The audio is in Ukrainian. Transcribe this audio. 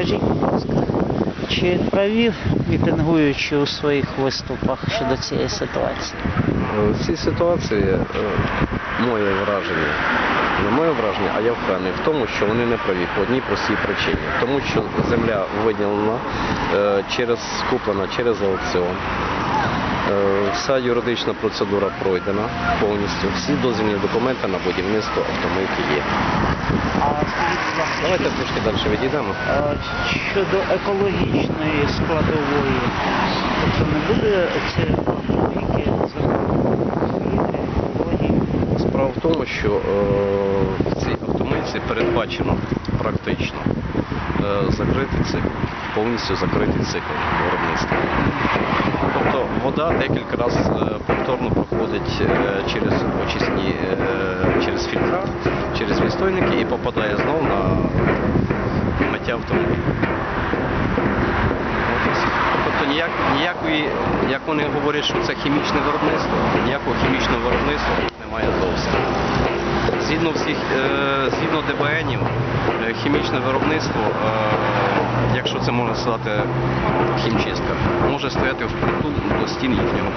Скажіть, будь ласка, чи провів мітингуючи у своїх виступах щодо цієї ситуації? Е, В цій ситуації е, моє враження, не моє враження, а я впевнений в тому, що вони не праві по одній простій причині. Тому що земля виділена е, через куплена через аукціон. Е, Вся юридична процедура пройдена повністю. Всі дозвільні документи на будівництво автомийки є. А скажіть, будь ласка, Давайте трошки далі відійдемо. а, щодо екологічної складової, тобто не буде ці автомобільки забруднювати? Справа в тому, що е, в цій автомийці передбачено практично е, закритий цикл, повністю закритий цикл виробництва. Тобто вода декілька разів е, повторно проходить е, через очисні, е, через фільтра, через відстойники і попадає знову на миття автомобіля. Тобто ніяк, ніякої, як вони говорять, що це хімічне виробництво, ніякого хімічного виробництва немає зовсім. Згідно всіх, е, згідно ДБНів, е, хімічне виробництво, е, якщо це можна сказати хімчистка, може стояти впритул до стін їхнього.